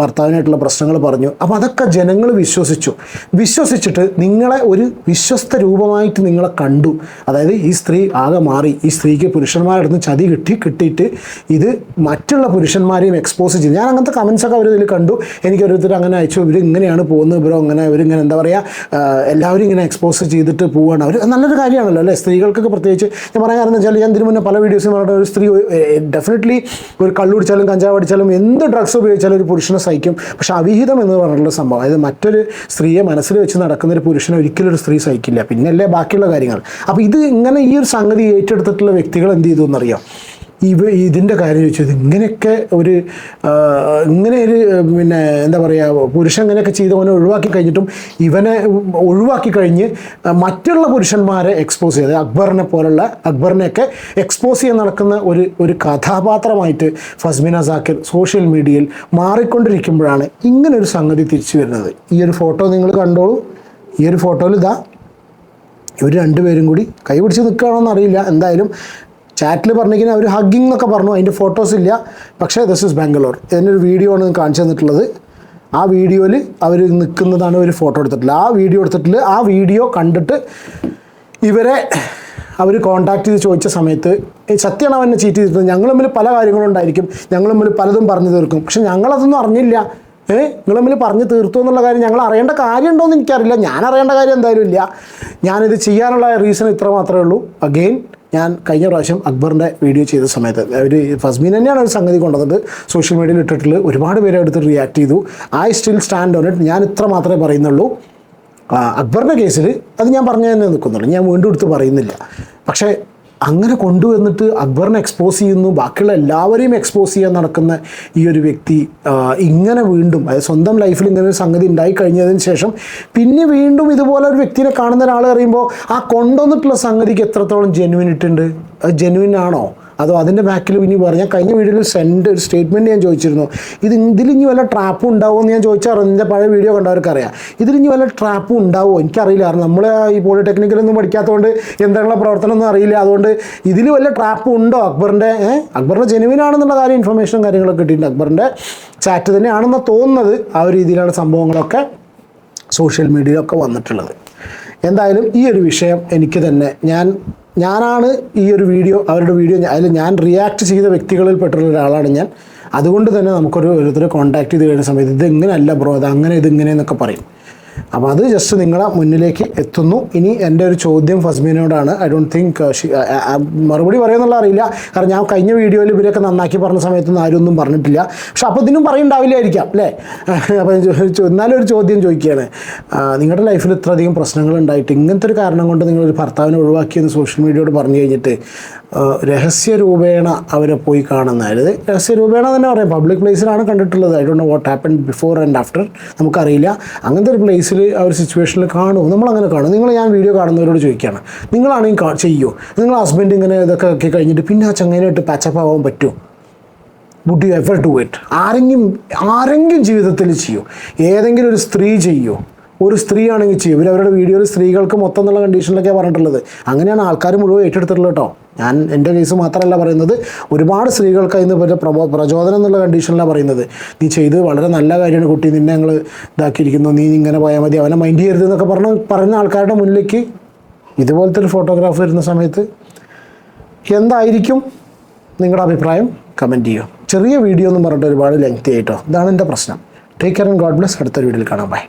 ഭർത്താവിനായിട്ടുള്ള പ്രശ്നങ്ങൾ പറഞ്ഞു. അപ്പോൾ അതൊക്കെ ജനങ്ങൾ വിശ്വസിച്ചു. വിശ്വസിച്ചിട്ട് നിങ്ങളെ ഒരു വിശ്വസ്ത രൂപമായിട്ട് നിങ്ങളെ കണ്ടു. അതായത് ഈ സ്ത്രീ ആകെ മാറി. ഈ സ്ത്രീക്ക് പുരുഷന്മാരുടെ അടുത്ത് ചതി കിട്ടി കിട്ടിയിട്ട് ഇത് മറ്റുള്ള പുരുഷന്മാരെയും എക്സ്പോസ് ചെയ്തു. ഞാൻ അങ്ങനത്തെ കമൻസ് ഒക്കെ അവർ ഇതിൽ കണ്ടു. എനിക്ക് ഓരോരുത്തർ അങ്ങനെ അയച്ചു. ഇവർ ഇങ്ങനെയാണ് പോകുന്നത്. ഇവരോ അങ്ങനെ ഇവരിങ്ങനെ എന്താ പറയുക എല്ലാവരും ഇങ്ങനെ എക്സ്പോസ് ചെയ്തിട്ട് പോവുകയാണ് അവർ നല്ലൊരു കാര്യമാണല്ലോ അല്ലേ? സ്ത്രീകൾക്കൊക്കെ പ്രത്യേകിച്ച് ഞാൻ പറയാൻ കാരണം വെച്ചാൽ ഞാൻ ഇതിനു മുന്നേ പല വീഡിയോസും പറഞ്ഞ ഒരു സ്ത്രീ ഡെഫിനറ്റ്ലി ഒരു കള്ളുടിച്ചാലും കഞ്ചാവ് അടിച്ചാലും എന്ത് ഡ്രഗ്സ് ഉപയോഗിച്ചാലും ഒരു പുരുഷനെ സഹിക്കും. പക്ഷെ അവിഹിതം എന്ന് പറഞ്ഞിട്ടുള്ള സംഭവം അതായത് മറ്റൊരു സ്ത്രീയെ മനസ്സിൽ വെച്ച് നടക്കുന്ന ഒരു പുരുഷനെ ഒരിക്കലും ഒരു സ്ത്രീ സഹിക്കില്ല. പിന്നല്ലേ ബാക്കിയുള്ള കാര്യങ്ങൾ. അപ്പോൾ ഇത് ഇങ്ങനെ ഈ ഒരു സംഗതി ഏറ്റെടുത്തിട്ടുള്ള വ്യക്തികൾ എന്ത് ചെയ്തു എന്നറിയാം? ഇവ ഇതിന്റെ കാര്യം ചോദിച്ചത് ഇങ്ങനെയൊക്കെ ഒരു ഇങ്ങനെ ഒരു പിന്നെ എന്താ പറയുക പുരുഷൻ ഇങ്ങനെയൊക്കെ ചെയ്തവനെ ഒഴിവാക്കി കഴിഞ്ഞിട്ടും ഇവനെ ഒഴിവാക്കി കഴിഞ്ഞ് മറ്റുള്ള പുരുഷന്മാരെ എക്സ്പോസ് ചെയ്ത് അക്ബറിനെ പോലുള്ള അക്ബറിനെയൊക്കെ എക്സ്പോസ് ചെയ്യാൻ നടക്കുന്ന ഒരു ഒരു കഥാപാത്രമായിട്ട് ഫസ്മിന സാക്കിർ സോഷ്യൽ മീഡിയയിൽ മാറിക്കൊണ്ടിരിക്കുമ്പോഴാണ് ഇങ്ങനെ ഒരു സംഗതി തിരിച്ചു വരുന്നത്. ഈ ഒരു ഫോട്ടോ നിങ്ങൾ കണ്ടോളൂ. ഈ ഒരു ഫോട്ടോയിൽ ഇതാ ഇവർ രണ്ടുപേരും കൂടി കൈ പിടിച്ച് നിൽക്കുകയാണോന്ന് അറിയില്ല. എന്തായാലും ചാറ്റിൽ പറഞ്ഞിരിക്കുന്ന അവർ ഹഗ്ഗിങ് എന്നൊക്കെ പറഞ്ഞു. അതിന്റെ ഫോട്ടോസ് ഇല്ല. പക്ഷേ ദിസ് ഇസ് ബാംഗ്ലൂർ ഇതിന്റെ ഒരു വീഡിയോ ആണ് കാണിച്ചു തന്നിട്ടുള്ളത്. ആ വീഡിയോയിൽ അവർ നിൽക്കുന്നതാണ് ഒരു ഫോട്ടോ എടുത്തിട്ടുള്ളത്. ആ വീഡിയോ എടുത്തിട്ടുള്ള ആ വീഡിയോ കണ്ടിട്ട് ഇവരെ അവർ കോൺടാക്ട് ചെയ്ത് ചോദിച്ച സമയത്ത് "ഏയ് സത്യമാണ് അവനെ ചീറ്റ് ചെയ്തിട്ട് ഞങ്ങൾ തമ്മിൽ പല കാര്യങ്ങളും ഉണ്ടായിരിക്കും. ഞങ്ങൾ തമ്മിൽ പലതും പറഞ്ഞു തീർക്കും. പക്ഷെ ഞങ്ങളതൊന്നും അറിഞ്ഞില്ല. ഏഹ് നിങ്ങൾ തമ്മിൽ പറഞ്ഞു തീർത്തു എന്നുള്ള കാര്യം ഞങ്ങൾ അറിയേണ്ട കാര്യമുണ്ടോ എനിക്കറിയില്ല. ഞാൻ അറിയേണ്ട കാര്യം എന്തായാലും ഇല്ല. ഞാനിത് ചെയ്യാനുള്ള റീസൺ ഇത്ര മാത്രമേ ഉള്ളൂ. അഗെയിൻ ഞാൻ കഴിഞ്ഞ പ്രാവശ്യം അക്ബറിന്റെ വീഡിയോ ചെയ്ത സമയത്ത് അവർ ഫസ്മീൻ തന്നെയാണ് ഒരു സംഗതി കൊണ്ടുവന്നത്. സോഷ്യൽ മീഡിയയിൽ ഇട്ടിട്ടുള്ള ഒരുപാട് പേരെ എടുത്ത് റിയാക്ട് ചെയ്തു. I still stand on it ഞാൻ ഇത്ര മാത്രമേ പറയുന്നുള്ളൂ. അക്ബറിന്റെ കേസിൽ അത് ഞാൻ പറഞ്ഞു തന്നെ നിൽക്കുന്നുള്ളൂ. ഞാൻ വീണ്ടും എടുത്ത് പറയുന്നില്ല. പക്ഷേ അങ്ങനെ കൊണ്ടുവന്നിട്ട് അക്ബറിനെ എക്സ്പോസ് ചെയ്യുന്നു. ബാക്കിയുള്ള എല്ലാവരെയും എക്സ്പോസ് ചെയ്യാൻ നടക്കുന്ന ഈ ഒരു വ്യക്തി ഇങ്ങനെ വീണ്ടും അതായത് സ്വന്തം ലൈഫിൽ ഇങ്ങനെ ഒരു സംഗതി ഉണ്ടായി കഴിഞ്ഞതിന് ശേഷം പിന്നെ വീണ്ടും ഇതുപോലെ ഒരു വ്യക്തിനെ കാണുന്ന ഒരാൾ അറിയുമ്പോൾ ആ കൊണ്ടുവന്നിട്ടുള്ള സംഗതിക്ക് എത്രത്തോളം ജെനുവിൻ ഇട്ടുണ്ട്? അത് ആണോ? അതോ അതിന്റെ ബാക്കിൽ ഇനി പറഞ്ഞ കഴിഞ്ഞ വീഡിയോയിൽ സെൻഡ് ഒരു സ്റ്റേറ്റ്മെന്റ് ഞാൻ ചോദിച്ചിരുന്നു. ഇത് ഇതിലിനി വല്ല ട്രാപ്പും ഉണ്ടാവുമോ എന്ന് ഞാൻ ചോദിച്ചാൽ എന്റെ പഴയ വീഡിയോ കണ്ടവർക്ക് അറിയാം. ഇതിലിനി വല്ല ട്രാപ്പും ഉണ്ടാവുമോ എനിക്കറിയില്ല. കാരണം നമ്മൾ ഈ പോളിടെക്നിക്കലൊന്നും പഠിക്കാത്തതുകൊണ്ട് എന്താണുള്ള പ്രവർത്തനമൊന്നും അറിയില്ല. അതുകൊണ്ട് ഇതിൽ വല്ല ട്രാപ്പും ഉണ്ടോ? അക്ബറിന്റെ അക്ബറിന്റെ ജെനുവിൻ ആണെന്നുള്ള കാര്യം ഇൻഫർമേഷനും കാര്യങ്ങളൊക്കെ കിട്ടിയിട്ടുണ്ട്. അക്ബറിന്റെ ചാറ്റ് തന്നെയാണെന്ന് തോന്നുന്നത്. ആ ഒരു രീതിയിലാണ് സംഭവങ്ങളൊക്കെ സോഷ്യൽ മീഡിയയിലൊക്കെ വന്നിട്ടുള്ളത്. എന്തായാലും ഈ ഒരു വിഷയം എനിക്ക് തന്നെ ഞാൻ ഞാനാണ് ഈ ഒരു വീഡിയോ അവരുടെ വീഡിയോ അതിൽ ഞാൻ റിയാക്ട് ചെയ്ത വ്യക്തികളിൽ പെട്ടുള്ള ഒരാളാണ് ഞാൻ. അതുകൊണ്ട് തന്നെ നമുക്കൊരു ഓരോരുത്തരെ കോൺടാക്ട് ചെയ്ത് കഴിയുന്ന സമയത്ത് ഇത് ഇങ്ങനെയല്ല ബ്രോ അത് അങ്ങനെ ഇത് ഇങ്ങനെ എന്നൊക്കെ പറയും. അപ്പോൾ അത് ജസ്റ്റ് നിങ്ങളെ മുന്നിലേക്ക് എത്തുന്നു. ഇനി എന്റെ ഒരു ചോദ്യം ഫസ്മിനോടാണ്. ഐ ഡോണ്ട് തിങ്ക് മറുപടി പറയുന്നുള്ള അറിയില്ല. കാരണം ഞാൻ കഴിഞ്ഞ വീഡിയോയിൽ ഇവരൊക്കെ നന്നാക്കി പറഞ്ഞ സമയത്തൊന്നും ആരും ഒന്നും പറഞ്ഞിട്ടില്ല. പക്ഷെ അപ്പോൾ ഇതിനും പറയുണ്ടാവില്ലായിരിക്കാം അല്ലേ? [laughs] അപ്പോൾ എന്നാലും ഒരു ചോദ്യം ചോദിക്കുകയാണ്. നിങ്ങളുടെ ലൈഫിൽ ഇത്രയധികം പ്രശ്നങ്ങൾ ഉണ്ടായിട്ട് ഇങ്ങനത്തെ ഒരു കാരണം കൊണ്ട് നിങ്ങളൊരു ഭർത്താവിനെ ഒഴിവാക്കിയെന്ന് സോഷ്യൽ മീഡിയയോട് പറഞ്ഞു കഴിഞ്ഞിട്ട് ആ, രഹസ്യ രൂപേണ അവരെ പോയി കാണുന്നതായത്. രഹസ്യരൂപേണ രഹസ്യ രൂപേണ തന്നെ പറയാം. പബ്ലിക് പ്ലേസിലാണ് കണ്ടിട്ടുള്ളത്. I don't know what happen before and after നമുക്കറിയില്ല. അങ്ങനത്തെ ഒരു പ്ലേസിൽ ആ ഒരു സിറ്റുവേഷനിൽ കാണുമോ? നമ്മളങ്ങനെ കാണും. നിങ്ങൾ ഞാൻ വീഡിയോ കാണുന്നവരോട് ചോദിക്കുകയാണ്. നിങ്ങളാണെങ്കിൽ ചെയ്യുമോ നിങ്ങൾ ഹസ്ബൻഡ് ഇങ്ങനെ ഇതൊക്കെ ആക്കി കഴിഞ്ഞിട്ട് പിന്നെ ആ ചങ്ങനായിട്ട് പാച്ചപ്പ് ആവാൻ പറ്റുമോ? Would you ever to it ആരെങ്കിലും ആരെങ്കിലും ജീവിതത്തിൽ ചെയ്യൂ? ഏതെങ്കിലും ഒരു സ്ത്രീ ചെയ്യൂ? ഒരു സ്ത്രീ ആണെങ്കിൽ ചെയ്യും. ഇവർ അവരുടെ വീഡിയോയിൽ സ്ത്രീകൾക്ക് മൊത്തം എന്നുള്ള കണ്ടീഷനിലൊക്കെ പറഞ്ഞിട്ടുള്ളത്. അങ്ങനെയാണ് ആൾക്കാർ മുഴുവൻ ഏറ്റെടുത്തിട്ടുള്ളത് കേട്ടോ. ഞാൻ എന്റെ കേസ് മാത്രമല്ല പറയുന്നത് ഒരുപാട് സ്ത്രീകൾക്ക് അതിന് പറ്റിയ പ്രബോ പ്രചോദനം എന്നുള്ള കണ്ടീഷനിലാണ് പറയുന്നത്. നീ ചെയ്ത് വളരെ നല്ല കാര്യമാണ് കുട്ടി നിന്നെ ഞങ്ങൾ ഇതാക്കിയിരിക്കുന്നു. നീ ഇങ്ങനെ പോയാൽ മതി. അവനെ മൈൻഡ് ചെയ്യരുത് എന്നൊക്കെ പറഞ്ഞ പറഞ്ഞ ആൾക്കാരുടെ മുന്നിലേക്ക് ഇതുപോലത്തെ ഒരു ഫോട്ടോഗ്രാഫ് വരുന്ന സമയത്ത് എന്തായിരിക്കും നിങ്ങളുടെ അഭിപ്രായം? കമന്റ് ചെയ്യുക. ചെറിയ വീഡിയോ എന്ന് പറഞ്ഞിട്ട് ഒരുപാട് ലെങ്തി ആയിട്ടോ. ഇതാണ് എന്റെ പ്രശ്നം. Take care and God bless അടുത്ത വീഡിയോയിൽ കാണാം. ബൈ